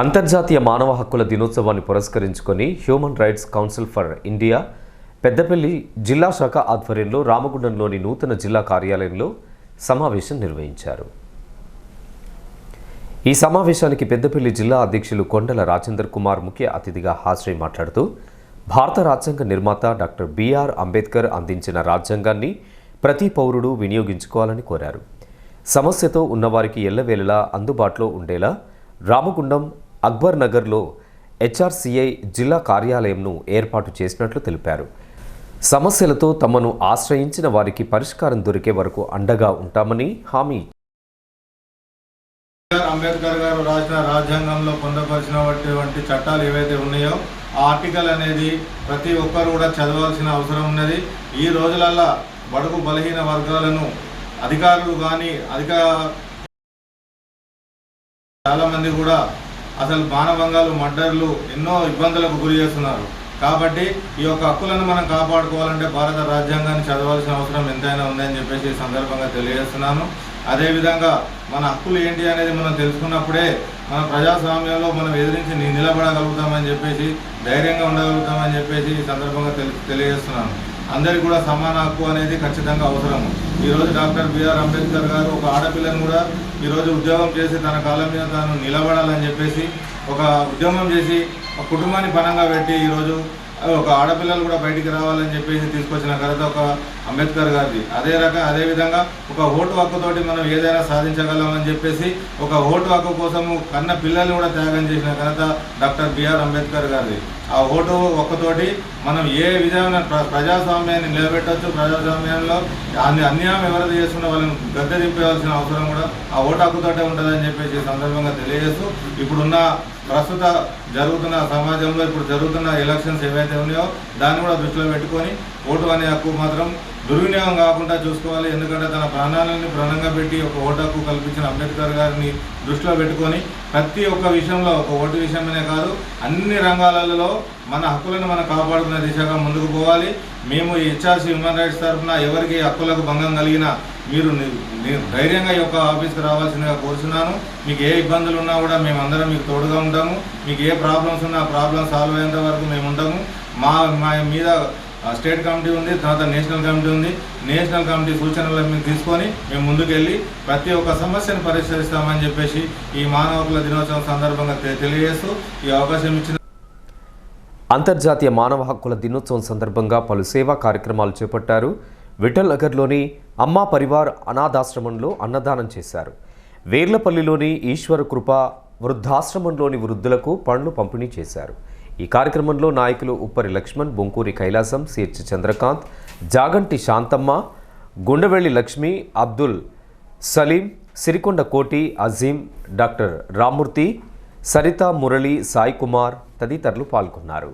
అంతర్జాతీయ మానవ హక్కుల దినోత్సవాన్ని పురస్కరించుకొని human rights council for India Peddapalli జిల్లా శాఖ ఆధ్వర్యంలో రామగుండంలోని నూతన జిల్లా కార్యాలయంలో సమావేశం నిర్వహించారు. ఈ సమావేశానికి పెద్దపల్లి జిల్లా అధ్యక్షులు కొండల రాజేందర్ కుమార్ ముఖ్య అతిథిగా హాజరై మాట్లాడుతూ భారత రాజ్యాంగ నిర్మాత డాక్టర్ బిఆర్ అంబేద్కర్ అందించిన రాజ్యాంగాన్ని ప్రతి పౌరుడు వినియోగించుకోవాలని కోరారు. సమస్యతో ఉన్నవారికి ఎల్లవేళలా అందుబాటులో ఉండేలా రామగుండం అక్బర్ నగర్లో హెచ్ఆర్సీఐ జిల్లా కార్యాలయంను ఏర్పాటు చేసినట్లు తెలిపారు. సమస్యలతో తమను ఆశ్రయించిన వారికి పరిష్కారం దొరికే వరకు అండగా ఉంటామని హామీ అంబేద్కర్ గారు రాసిన రాజ్యాంగంలో పొందపరిచినటువంటి చట్టాలు ఏవైతే ఉన్నాయో ఆ ఆర్టికల్ అనేది ప్రతి ఒక్కరు కూడా చదవాల్సిన అవసరం ఉన్నది. ఈ రోజులల్లా బడుగు బలహీన వర్గాలను అధికారులు కానీ అధిక చాలామంది కూడా అసలు మానభంగాలు మర్డర్లు ఎన్నో ఇబ్బందులకు గురి చేస్తున్నారు. కాబట్టి ఈ యొక్క హక్కులను మనం కాపాడుకోవాలంటే భారత రాజ్యాంగాన్ని చదవాల్సిన అవసరం ఎంతైనా ఉందని చెప్పేసి ఈ సందర్భంగా తెలియజేస్తున్నాను. అదేవిధంగా మన హక్కులు ఏంటి అనేది మనం తెలుసుకున్నప్పుడే మన ప్రజాస్వామ్యంలో మనం ఎదిరించి నిలబడగలుగుతామని చెప్పేసి ధైర్యంగా ఉండగలుగుతామని చెప్పేసి ఈ సందర్భంగా తెలి తెలియజేస్తున్నాను. అందరికీ కూడా సమాన హక్కు అనేది ఖచ్చితంగా అవసరం. ఈరోజు డాక్టర్ బిఆర్ అంబేద్కర్ గారు ఒక ఆడపిల్లను కూడా ఈరోజు ఉద్యోగం చేసి తన కాలం మీద తాను నిలబడాలని చెప్పేసి ఒక ఉద్యమం చేసి ఒక కుటుంబాన్ని పనంగా పెట్టి ఈరోజు ఒక ఆడపిల్లలు కూడా బయటికి రావాలని చెప్పేసి తీసుకొచ్చిన ఘనత ఒక అంబేద్కర్ గారిది. అదే రకం అదేవిధంగా ఒక ఓటు హక్కుతోటి మనం ఏదైనా సాధించగలమని చెప్పేసి ఒక ఓటు హక్కు కోసము కన్న పిల్లల్ని కూడా త్యాగం చేసిన ఘనత డాక్టర్ బిఆర్ అంబేద్కర్ గారిది. ఆ ఓటు ఒక్కతోటి మనం ఏ విధమైన ప్ర- ప్రజాస్వామ్యాన్ని నిలబెట్టవచ్చు ప్రజాస్వామ్యంలో అన్ని అన్యాయం ఎవరైతే చేసుకున్న వాళ్ళని గద్దె దింపేయాల్సిన అవసరం కూడా ఆ ఓటు హక్కుతోటే ఉంటుందని చెప్పేసి సందర్భంగా తెలియజేస్తూ ఇప్పుడున్న ప్రస్తుత జరుగుతున్న సమాజంలో ఇప్పుడు జరుగుతున్న ఎలక్షన్స్ ఏవైతే ఉన్నాయో దాన్ని కూడా దృష్టిలో పెట్టుకొని ఓటు అనే హక్కు మాత్రం దుర్వినియోగం కాకుండా చూసుకోవాలి. ఎందుకంటే తన ప్రాణాలను ప్రాణంగా పెట్టి ఒక ఓటు హక్కు కల్పించిన అంబేద్కర్ గారిని దృష్టిలో పెట్టుకొని ప్రతి ఒక్క విషయంలో ఒక ఓటు విషయమనే కాదు అన్ని రంగాలలో మన హక్కులను మనం కాపాడుకునే దిశగా ముందుకు పోవాలి. మేము హెచ్ఆర్సీ హ్యూమన్ రైట్స్ తరఫున ఎవరికి హక్కులకు భంగం కలిగినా మీరు ధైర్యంగా ఈ యొక్క ఆఫీస్కి రావాల్సిందిగా కోరుచున్నాను. మీకు ఏ ఇబ్బందులు ఉన్నా కూడా మేము అందరం మీకు తోడుగా ఉంటాము. మీకు ఏ ప్రాబ్లమ్స్ ఉన్నా ఆ ప్రాబ్లమ్ సాల్వ్ అయ్యేంత వరకు మేము ఉంటాము. మా మా మీద స్టేట్ కమిటీ ఉంది తర్వాత నేషనల్ కమిటీ ఉంది. నేషనల్ కమిటీ సూచనలు మేము తీసుకొని మేము ముందుకెళ్ళి ప్రతి ఒక్క సమస్యను పరిష్కరిస్తామని చెప్పేసి ఈ మానవ హక్కుల దినోత్సవం సందర్భంగా తెలియజేస్తూ ఈ అవకాశం ఇచ్చిన అంతర్జాతీయ మానవ హక్కుల దినోత్సవం సందర్భంగా పలు సేవా కార్యక్రమాలు చేపట్టారు. విఠల్ నగర్లోని అమ్మా పరివార్ అనాథాశ్రమంలో అన్నదానం చేశారు. వేర్లపల్లిలోని ఈశ్వర కృప వృద్ధాశ్రమంలోని వృద్ధులకు పండ్లు పంపిణీ చేశారు. ఈ కార్యక్రమంలో నాయకులు Uppari Laxman Bonkuri Kailasam C H Chandrakanth Jaganti Shanthamma Gundevelli Lakshmi Abdul Saleem Sirikonda Koti Azeem doctor Rammurthy Saritha Murali Sai Kumar తదితరులు పాల్గొన్నారు.